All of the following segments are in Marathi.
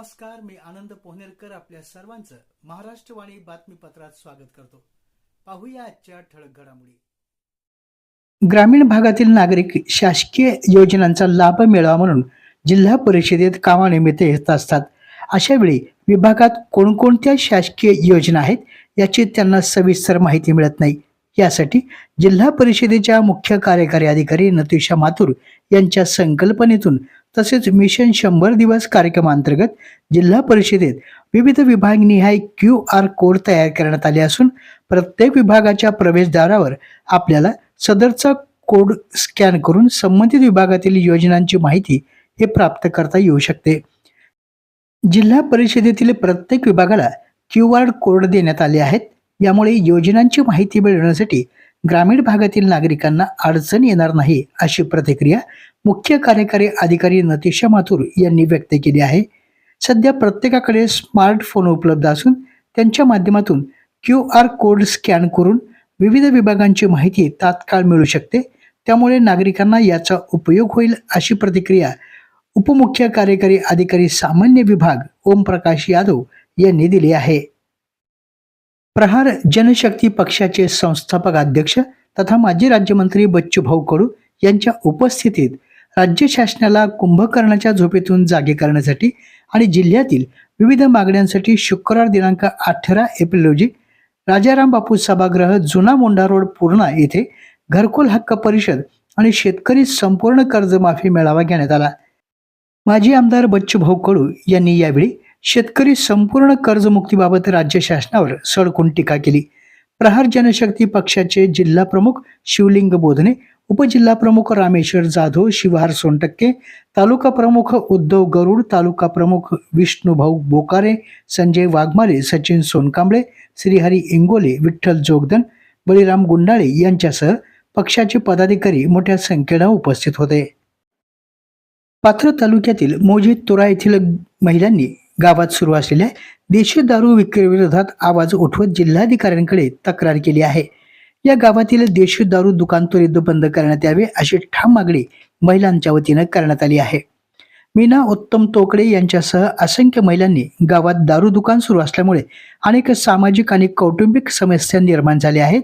नमस्कार मी आनंद पोहनेरकर आपल्या सर्वांचं महाराष्ट्रवाणी बातमीपत्रात स्वागत करतो. पाहूया आजच्या ठळक घडामोडी. ग्रामीण भागातील नागरिक शासकीय योजनांचा लाभ मिळावा म्हणून जिल्हा परिषदेत कामानिमित्त येत असतात. अशा वेळी विभागात कोणकोणत्या शासकीय योजना आहेत याची त्यांना सविस्तर माहिती मिळत नाही. यासाठी जिल्हा परिषदेच्या मुख्य कार्यकारी अधिकारी नतीशा माथुर यांच्या संकल्पनेतून तसेच मिशन शंभर दिवस कार्यक्रमांतर्गत जिल्हा परिषदेत विविध विभागनिहाय क्यू आर कोड तयार करण्यात आले असून प्रत्येक विभागाच्या प्रवेशद्वारावर आपल्याला सदरचा कोड स्कॅन करून संबंधित विभागातील योजनांची माहिती हे प्राप्त करता येऊ शकते. जिल्हा परिषदेतील प्रत्येक विभागाला क्यू आर कोड देण्यात आले आहेत. यामुळे योजनांची माहिती मिळवण्यासाठी ग्रामीण भागातील नागरिकांना अडचण येणार नाही अशी प्रतिक्रिया मुख्य कार्यकारी अधिकारी नतिशा माथुर यांनी व्यक्त केली आहे. सध्या प्रत्येकाकडे स्मार्टफोन उपलब्ध असून त्यांच्या माध्यमातून क्यू आर कोड स्कॅन करून विविध विभागांची माहिती तात्काळ मिळू शकते. त्यामुळे नागरिकांना याचा उपयोग होईल अशी प्रतिक्रिया उपमुख्य कार्यकारी अधिकारी सामान्य विभाग ओमप्रकाश यादव यांनी दिली आहे. प्रहार जनशक्ती पक्षाचे संस्थापक अध्यक्ष तथा माजी राज्यमंत्री बच्चू भाऊ कडू यांच्या उपस्थितीत राज्य शासनाला कुंभकर्णाच्या झोपेतून जागे करण्यासाठी आणि जिल्ह्यातील विविध मागण्यांसाठी शुक्रवार दिनांक अठरा एप्रिल रोजी राजाराम बापू सभागृह जुना मोंढा रोड पूर्णा येथे घरकुल हक्क परिषद आणि शेतकरी संपूर्ण कर्जमाफी मेळावा घेण्यात आला. माजी आमदार बच्चू भाऊ कडू यांनी यावेळी शेतकरी संपूर्ण कर्जमुक्तीबाबत राज्य शासनावर सडकून टीका केली. प्रहार जनशक्ती पक्षाचे जिल्हा प्रमुख शिवलिंग बोधने उपजिल्हा प्रमुख रामेश्वर जाधव शिवहार सोनटक्के तालुका प्रमुख उद्धव गरुड तालुका प्रमुख विष्णुभाऊ बोकारे संजय वाघमारे सचिन सोनकांबळे श्रीहरी इंगोले विठ्ठल जोगदन बळीराम गुंडाळे यांच्यासह पक्षाचे पदाधिकारी मोठ्या संख्येनं उपस्थित होते. पाथर तालुक्यातील मोजी तुरा येथील महिलांनी गावात सुरू असलेल्या देशी दारू विक्रीविरोधात आवाज उठवत जिल्हाधिकाऱ्यांकडे तक्रार केली आहे. या गावातील देशी दारू दुकान त्वरित बंद करण्यात यावे अशी ठाम मागणी महिलांच्या वतीनं करण्यात आली आहे. मीना उत्तम तोकडे यांच्यासह असंख्य महिलांनी गावात दारू दुकान सुरू असल्यामुळे अनेक सामाजिक आणि कौटुंबिक समस्या निर्माण झाल्या आहेत.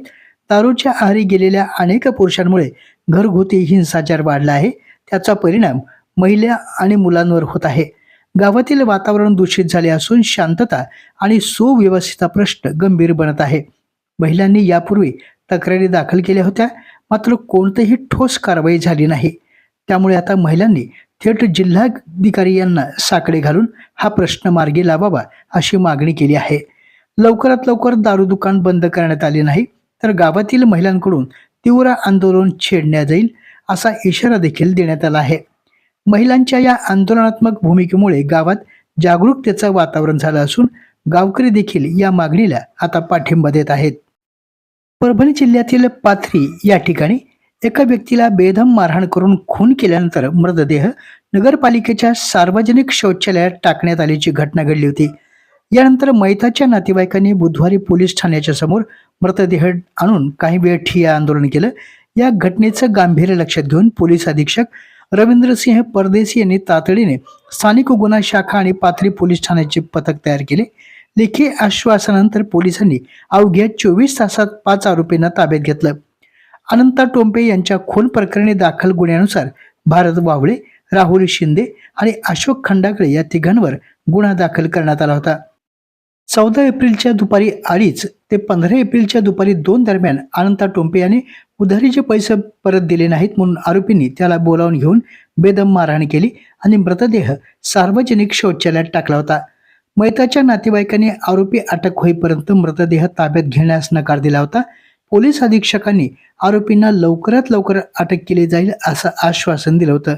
दारूच्या आहारी गेलेल्या अनेक पुरुषांमुळे घरगुती हिंसाचार वाढला आहे. त्याचा परिणाम महिला आणि मुलांवर होत आहे. गावातील वातावरण दूषित झाले असून शांतता आणि सुव्यवस्थेचा प्रश्न गंभीर बनत आहे. महिलांनी यापूर्वी तक्रारी दाखल केल्या होत्या मात्र कोणतीही ठोस कारवाई झाली नाही. त्यामुळे आता महिलांनी थेट जिल्हाधिकारी यांना साकडे घालून हा प्रश्न मार्गी लावावा अशी मागणी केली आहे. लवकरात लवकर दारू दुकान बंद करण्यात आले नाही तर गावातील महिलांकडून तीव्र आंदोलन छेडण्यात जाईल असा इशारा देखील देण्यात आला आहे. महिलांच्या या आंदोलनात्मक भूमिकेमुळे गावात जागरूकतेचं वातावरण झालं असून गावकरी देखील या मागणीला आता पाठिंबा देत आहेत. परभणी जिल्ह्यातील पाथरी या ठिकाणी एका व्यक्तीला बेदम मारहाण करून खून केल्यानंतर मृतदेह नगरपालिकेच्या सार्वजनिक शौचालयात टाकण्यात आल्याची घटना घडली होती. यानंतर मैताच्या नातेवाईकांनी बुधवारी पोलीस ठाण्याच्या समोर मृतदेह आणून काही वेळ ठिया आंदोलन केलं. या घटनेचं गांभीर्य लक्षात घेऊन पोलीस अधीक्षक रवींद्रसिंह परदेशी यांनी तातडीने स्थानिक गुन्हा शाखा आणि पाथरी पोलीस ठाण्याचे पथक तयार केले. लेखी आश्वासनानंतर पोलिसांनी अवघ्या चोवीस तासात पाच आरोपींना ताब्यात घेतलं. अनंता टोंपे यांच्या खून प्रकरणी दाखल गुन्ह्यानुसार भारत वावळे राहुल शिंदे आणि अशोक खंडाकडे या तिघांवर गुन्हा दाखल करण्यात आला होता. चौदा एप्रिलच्या दुपारी अडीच ते पंधरा एप्रिलच्या दुपारी दोन दरम्यान अनंता टोंपे यांनी उधारीचे पैसे परत दिले नाहीत म्हणून आरोपींनी त्याला बोलावून घेऊन बेदम मारहाण केली आणि मृतदेह सार्वजनिक शौचालयात टाकला होता. मैताच्या नातेवाईकांनी आरोपी अटक होईपर्यंत मृतदेह ताब्यात घेण्यास नकार दिला होता. पोलीस अधीक्षकांनी आरोपींना लवकरात लवकर अटक केली जाईल असं आश्वासन दिलं होतं.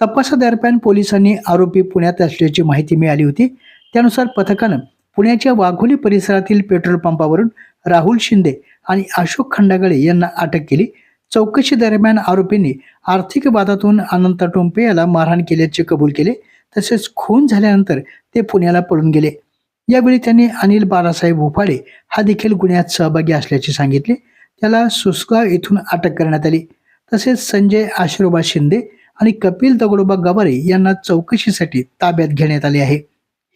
तपासादरम्यान पोलिसांनी आरोपी पुण्यात असल्याची माहिती मिळाली होती. त्यानुसार पथकानं पुण्याच्या वाघोली परिसरातील पेट्रोल पंपावरून राहुल शिंदे आणि अशोक खंडागळे यांना अटक केली. चौकशी दरम्यान आरोपींनी आर्थिक वादातून अनंत टोंपे याला मारहाण केल्याचे कबूल केले. तसेच खून झाल्यानंतर ते पुण्याला पळून गेले. यावेळी त्यांनी अनिल बाळासाहेब भोपाळे हा देखील गुन्ह्यात सहभागी असल्याचे सांगितले. त्याला सुसगाव येथून अटक करण्यात आली. तसेच संजय आशिरोबा शिंदे आणि कपिल दगडोबा गवारे यांना चौकशीसाठी ताब्यात घेण्यात आले आहे.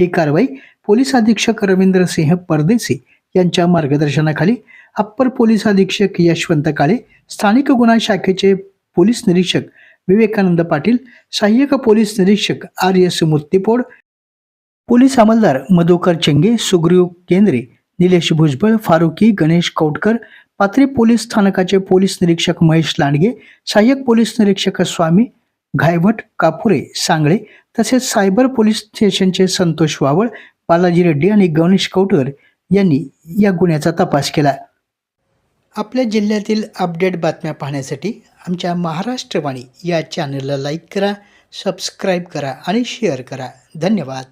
ही कारवाई पोलीस अधीक्षक रवींद्र सिंह परदेसी यांच्या मार्गदर्शनाखाली अप्पर पोलीस अधीक्षक यशवंत काळे स्थानिक गुन्हा शाखेचे पोलीस निरीक्षक विवेकानंद पाटील सहाय्यक पोलीस निरीक्षक आर एस मुत्तीपोड पोलीस अंमलदार मधुकर चेंगे सुग्रीव केंद्रे निलेश भुजबळ फारुकी गणेश कौटकर पात्री पोलीस स्थानकाचे पोलीस निरीक्षक महेश लांडगे सहाय्यक पोलीस निरीक्षक स्वामी घायभट कापुरे सांगळे तसेच सायबर पोलीस स्टेशनचे संतोष वावळ बालाजी रेड्डी आणि गणेश कौटकर यांनी या गुन्ह्याचा तपास केला. आपल्या जिल्ह्यातील अपडेट बातम्या पाहण्यासाठी आमच्या महाराष्ट्रवाणी या चॅनलला लाईक करा सबस्क्राईब करा आणि शेअर करा. धन्यवाद.